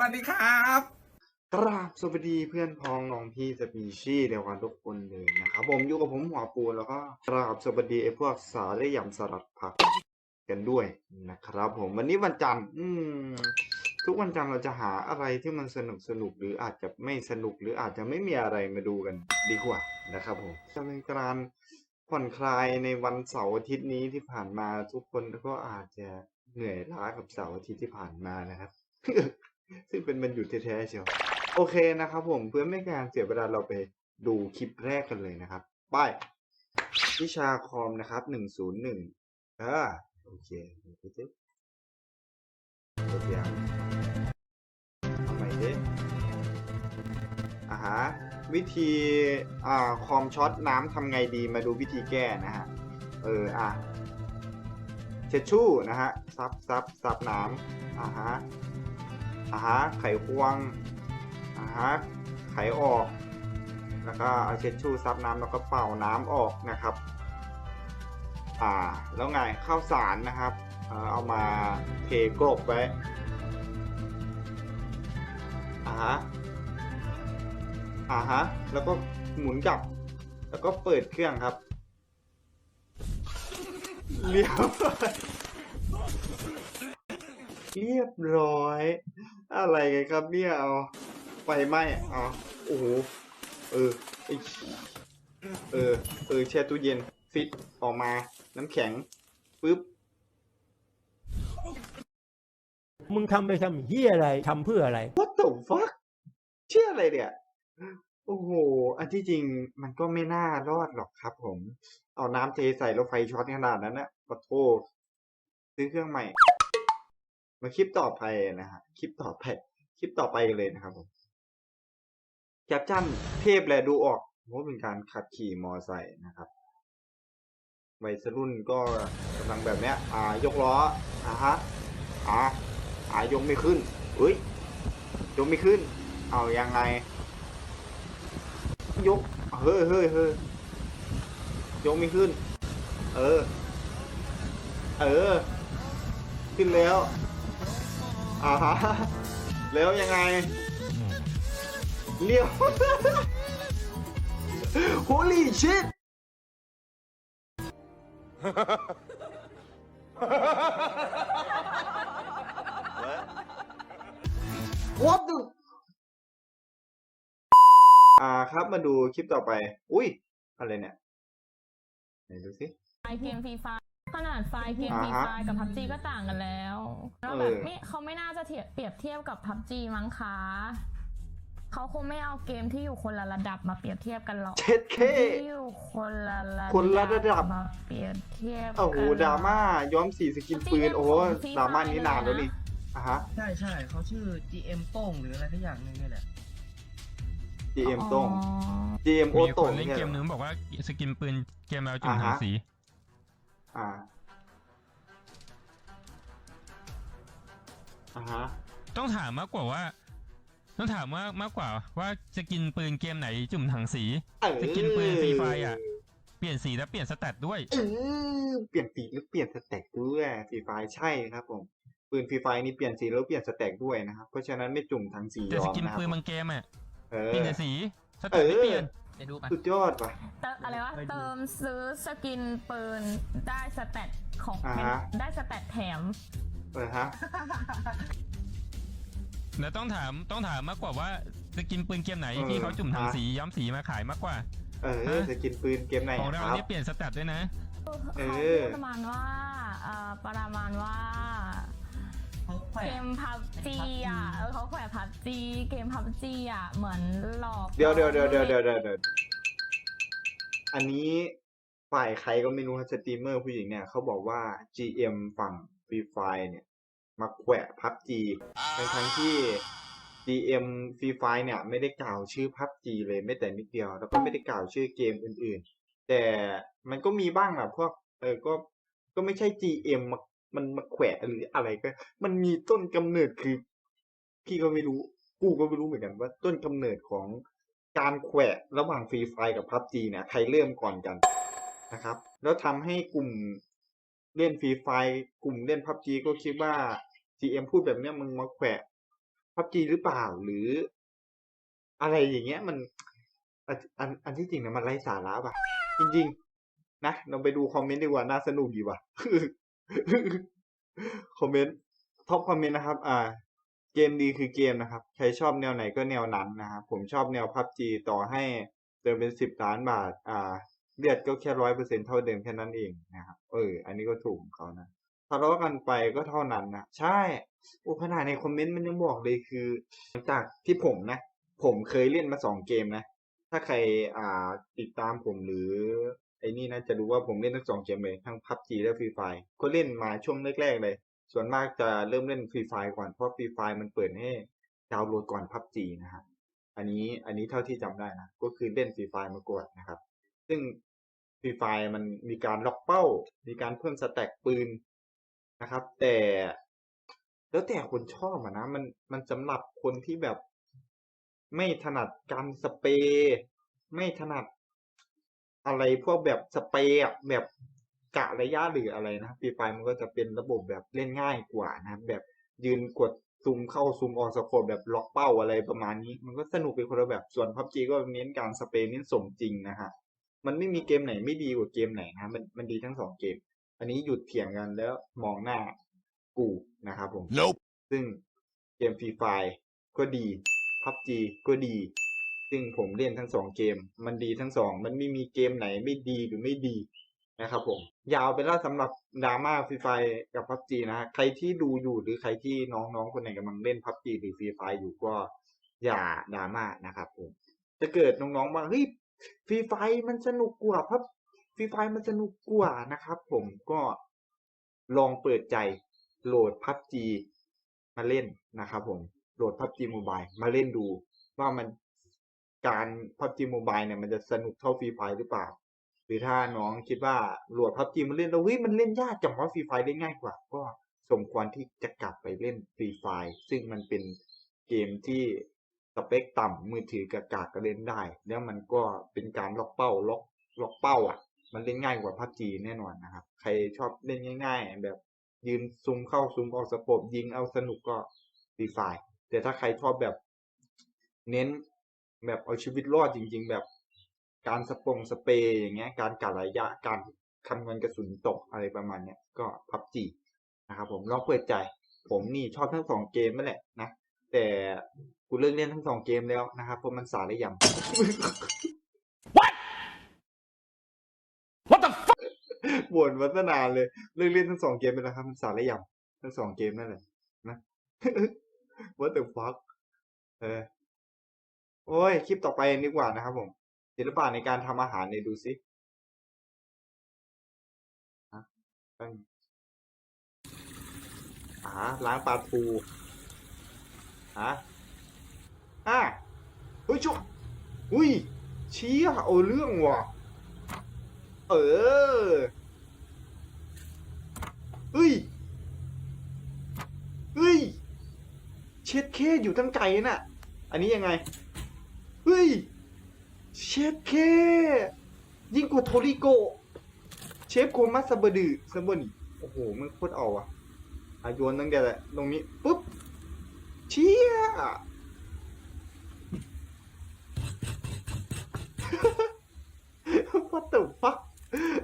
วัสดีครับกราบสวัสดีเพื่อนพ้องน้องพี่สปีชีเดียวกันทุกคนเลยนะครับผมอยู่กับผมหัวปูนแล้วก็กราบสวัสดีไอ้พวกสาได้ยำสลัดผักกันด้วยนะครับ ผมวันนี้วันจันทร์อืมทุกวันจันทร์เราจะหาอะไรที่มันสนุกสนุกหรืออาจจะไม่สนุกหรืออาจจะไม่มีอะไรมาดูกันดีกว่านะครับผมจะเป็นการผ่อนคลายในวันเสาร์อาทิตย์นี้ที่ผ่านมาทุกคนก็อาจจะเหนื่อยล้ากับเสาร์อาทิตย์ที่ผ่านมานะครับ ซึ่งเป็นวันหยุดแท้ๆเชียว โอเคนะครับผมเพื่อไม่การเสียเวลาเราไปดูคลิปแรกกันเลยนะครับไปวิชาคอมนะครับหนึ่งศูนย์หนึ่งอ่าโอเคดูสิโอเคทำไมเด้อ่าฮะวิธีอ่าคอมช็อตน้ำทำไงดีมาดูวิธีแก้นะฮะ เอออะเช็ดชู่นะฮะซับซับซับน้ำอ่าฮะ อ่าฮะไขควงอ่าฮะไขออก แล้วก็เอาเช็ดชูซับน้ำแล้วก็เป่าน้ำออกนะครับอ่าแล้วไงข้าวสารนะครับเอามาเทกลบไว้อ่าฮะอ่าฮะแล้วก็หมุนกลับ แล้วก็เปิดเครื่องครับเรียบร้อย เรียบร้อย อะไรกันครับเนี่ยเอาไฟไหม้อ๋อโอ้โหเออไอ้เออเออแช่ตู้เย็นฟิตออกมาน้ำแข็งปึ๊บมึงทำไปทำเฮียอะไรทำเพื่ออะไร what the fuck เชื่ออะไรเนี่ยโอ้โห อันที่จริงมันก็ไม่น่ารอดหรอกครับผม เอาน้ำเทใส่แล้วไฟช็อตขนาดนั้นนะปะโทซื้อเครื่องใหม่ มาคลิปต่อไปนะฮะคลิปต่อไปคลิปต่อไปกันเลยนะครับผมแคปชั่นเทพแลดูออกว่าเป็นการขับขี่มอไซค์นะครับวัยรุ่นก็กำลังแบบเนี้ยอ่ายกล้ออ่าฮะอ่าอ่ายกไม่ขึ้นเฮ้ยยกไม่ขึ้น เอายังไง ยกเฮ้ยเฮ้ยเฮ้ยยกไม่ขึ้น เออ เออ ขึ้นแล้ว อ่าฮะแล้วยังไง เลี้ยว Holy shit What the อ่าครับมาดูคลิปต่อไป อุ้ย อะไรเนี่ย ไหนดูสิไฟล์เกมฟรีไฟ ขนาดไฟล์เกมอ่าฟรีฮะไฟกับพับจีก็ต่างกันแล้วแล้วเออแบบไม่เขาไม่น่าจะเทียบเปรียบเทียบกับพับจีมั้งคะเขาคงไม่เอาเกมที่อยู่คนละระดับมาเปรียบเทียบกันหรอก เช็ดเค ที่อยู่คนละระคนละระดับ มาเปรียบเทียบโอ้โหกัน ดราม่าย้อมสีสกินปืน โอ้โหดราม่านี้นานแล้วนี่อะฮะ ใช่ใช่เขาชื่อ GM โต้งหรืออะไรทักอย่างหนึงนี่แหละ GM อ๋อโต้ง GM โอมีคโต้นเล่นเนี่ยเกเหรมอ นึงบอกว่าสกินปืนเกมเราจุ่มอ่าถังฮะ สี อ่าอ่าฮะต้องถามมากกว่าว่า ต้องถามว่ามากกว่าว่าสกินปืนเกมไหนจุ่มถังสีเออสกินปืนฟรีไฟอะ เปลี่ยนสีและเปลี่ยนสแตทด้วยเออเปลี่ยนสีหรือเปลี่ยนสแต็กด้วยฟรีไฟใช่ครับผมปืนฟรีไฟนี่เปลี่ยนสีแล้วเปลี่ยนสแต็กด้วยนะครับเพราะฉะนั้นไม่จุ่มทั้งสีแต่ย้สอมกินนะครับปืนบางเกมอะเอเปลี่อยนแต่สีสเอแตทไม่อเปลี่ยน ไปดูไปสุดยอดว่ะ เติมอะไรวะไปดูเติมซื้อสกินปืนได้สแตทของอ่าฮะ ได้สแตทแถม เออฮะแล้วต้องถามต้องถามมากกว่าว่าสกินปืนเกมไหนเออที่เขาจุ่มถังอะสีย้อมสีมาขายมากกว่า เออสกินปืนเกมไหนของอะเราครับเนี่ยเปลี่ยนสแตทด้วยนะเอเขาอพูดประมาณว่าเอ่อประมาณว่า เขาแขวเกมพับจีอะเออเขาแขวะพับจีเกมพับจีอะเหมือนหลอกเดี๋ยวเดี๋ยวเดี๋ยวเดี๋ยวเดี๋ยวเดี๋ยวเดี๋ยวอันนี้ฝ่ายใครก็ไม่รู้ครับสตรีมเมอร์ผู้หญิงเนี่ยเขาบอกว่า GM ฝั่งฟรีไฟเนี่ย มาแขวะพับจีทั้งทั้งๆที่ GM ฟรีไฟเนี่ยไม่ได้กล่าวชื่อพับจีเลยไม่แต่นิดเดียว แล้วก็ไม่ได้กล่าวชื่อเกมอื่นๆ แต่มันก็มีบ้างอะพวกเออก็ก็ไม่ใช่ GM มา มันมาแขวะหรืออะไรก็ มันมีต้นกำเนิดคือ พี่ก็ไม่รู้ กูก็ไม่รู้เหมือนกันว่า ต้นกำเนิดของการแขวะระหว่างฟรีไฟกับพับจีเนี่ยใครเริ่มก่อนกันนะครับ แล้วทำให้กลุ่มเล่นฟรีไฟกลุ่มเล่นพับจีก็คิดว่า GM พูดแบบเนี้ยมึงมาแขวะพับจีหรือเปล่าหรือ อะไรอย่างเงี้ยมันอันอันอันที่จริงนะมันไร้สาระป่ะ จริง ๆ นะเราไปดูคอมเมนต์ดีกว่าน่าสนุกดีว่ะ คอมเมนต์ท็อปคอมเมนต์นะครับ อ่า เกมดีคือเกมนะครับ ใครชอบแนวไหนก็แนวนั้นนะครับ ผมชอบแนวพับจีต่อให้เติมเป็นสิบล้านบาท อ่าเลือดก็แค่ร้อยเปอร์เซ็นเท่าเดิมแค่นั้นเองนะครับ เออ อันนี้ก็ถูกของเขานะทะเลาะกันไปก็เท่านั้นนะใช่โอ้ขนาดในคอมเมนต์มันยังบอกเลยคือ หลังจากที่ผมนะ ผมเคยเล่นมาสองเกมนะ ถ้าใครอ่าติดตามผมหรือ ไอ้นี่นะจะรู้ว่าผมเล่นทั้งสองเกมเลยทั้ง PUBG และ Free Fire ก็เล่นมาช่วงแรกๆเลย ส่วนมากจะเริ่มเล่น Free Fire ก่อนเพราะ Free Fire มันเปิดให้ดาวน์โหลดก่อน PUBG นะฮะอันนี้อันนี้เท่าที่จำได้นะก็คือเล่น Free Fire มาก่อนนะครับ ซึ่ง Free Fire มันมีการล็อกเป้า มีการเพิ่มสแต็กปืนนะครับ แต่แล้วแต่คนชอบอะนะมันมันสำหรับคนที่แบบไม่ถนัดการสเปรย์ไม่ถนัด อะไรพวกแบบสเปรย์อะแบบกะระยะหรืออะไรนะฟรีไฟมันก็จะเป็นระบบแบบเล่นง่ายกว่านะครับแบบยืนกดซูมเข้าซูมออกสโคปแบบล็อกเป้าอะไรประมาณนี้ มันก็สนุกไปคนละแบบส่วนพับจีก็เน้นการสเปรย์เน้นสมจริงนะฮะมันไม่มีเกมไหนไม่ดีกว่าเกมไหนนะมันมันดีทั้งสองเกม อันนี้หยุดเถียงกันแล้วมองหน้ากูนะครับผม Nope. ซึ่งเกมฟรีไฟก็ดีพับจีก็ดี ซึ่งผมเล่นทั้งสองเกม มันดีทั้งสอง มันไม่มีเกมไหนไม่ดีหรือไม่ดีนะครับผม ยาวไปแล้วสำหรับดราม่าฟรีไฟกับพับจีนะฮะ ใครที่ดูอยู่หรือใครที่น้องๆคนไหนกำลังเล่นพับจีหรือฟรีไฟอยู่ก็อย่าดราม่านะครับผมจะเกิดน้องๆว่าเฮ้ยฟรีไฟมันสนุกกว่าพับฟรีไฟมันสนุกกว่านะครับผมก็ลองเปิดใจโหลดพับจีมาเล่นนะครับผมโหลดพับจีโมบายมาเล่นดูว่ามัน การพับจีโมบายเนี่ยมันจะสนุกเท่าฟรีไฟหรือเปล่า หรือถ้าน้องคิดว่าโหลดพับจีมาเล่นแล้วเฮ้ยมันเล่นยากจังว่าฟรีไฟเล่นง่ายกว่า ก็สมควรที่จะกลับไปเล่นฟรีไฟซึ่งมันเป็นเกมที่สเปคต่ำมือถือกับกากก็เล่นได้ แล้วมันก็เป็นการล็อกเป้าล็อกล็อกเป้าอะ มันเล่นง่ายกว่าพับจีแน่นอนนะครับ ใครชอบเล่นง่าย ๆ แบบยืนซูมเข้าซูมออกสโคปยิงเอาสนุกก็ฟรีไฟแต่ถ้าใครชอบแบบเน้น แบบเอาชีวิตรอดจริง ๆ แบบการสปงสเปรย์อย่างเงี้ย การกะระยะการคำนวณกระสุนตกอะไรประมาณเนี้ยก็พับจีนะครับผมลองเปิดใจ ผมนี่ชอบทั้งสองเกมนั่นแหละนะแต่กูเลิกเล่นทั้งสองเกมแล้วนะครับเพราะมันสารยำ What the fuck? บ่นมาตั้งนานเลยเลิกเล่นทั้งสองเกมไปแล้วครับมันสารยำทั้งสองเกมนั่นแหละนะ What the fuck เออ โอ้ย คลิปต่อไปดีกว่านะครับผมศิลปะในการทำอาหารเนี่ยดูสิฮะแป๊บนึงอ่าล้างปลาทูฮะอะเฮ้ยชุอุ้ยเชี้เอาเรื่องว่ะ เออเฮ้ยเฮ้ย เช็ดเคอยู่ทั้งไก่น่ะ อันนี้ยังไง เชฟเค ยิ่งกว่าโทริโก เชฟโคมัสซาบดือซัมบอนี่โอ้โห มันโคตรเอาอะอาโยนตั้งแต่ตรงนี้ปุ๊บ เชี่ย What the fuck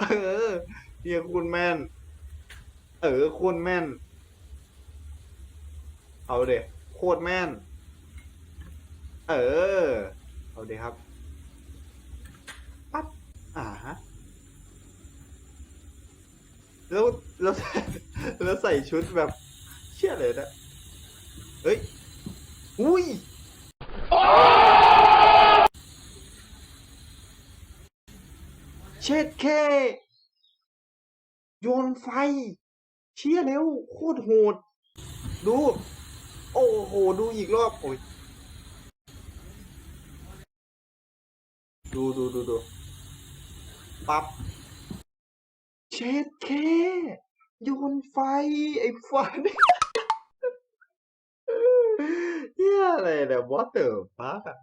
เออเฮียคุณแม่น เออโคตรแม่น เอาเดโคตรแม่น เออ เอาเดครับปั๊บ อ่าฮะ แล้วแล้วแล้วใส่ชุดแบบเชี่ยเลยนะเฮ้ย อุ้ยเช็ดเคโยนไฟ เชี่ยเร็วโคตรโหด ดู โอ้โห ดูอีกรอบ โอ้ย ดูดูดูดูปั๊บ เช็ดเคโยนไฟ ไอ้ฟันเฮียอะไรเนี่ย what the fuck อะ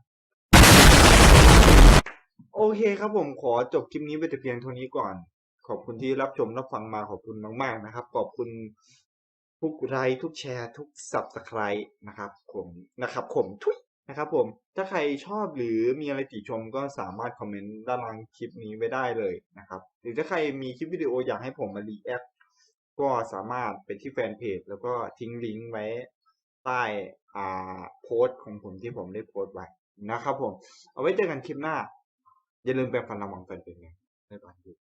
โอเคครับผมขอจบคลิปนี้ไปแต่เพียงเท่านี้ก่อน ขอบคุณที่รับชมรับฟังมาขอบคุณมาก ๆ นะครับ ขอบคุณทุกไลค์ทุกแชร์ ทุก subscribe นะครับผมนะครับผมทุย นะครับผม ถ้าใครชอบหรือมีอะไรติชมก็สามารถคอมเมนต์ด้านล่างคลิปนี้ไว้ได้เลยนะครับ หรือถ้าใครมีคลิปวิดีโออยากให้ผมมารีแอคก็สามารถไปที่แฟนเพจแล้วก็ทิ้งลิงก์ไว้ใต้อ่าโพสต์ของผมที่ผมได้โพสต์ไว้นะครับผม เอาไว้เจอกันคลิปหน้า อย่าลืมแปรงฟันระวังฟันเป็นไงบ๊ายบาย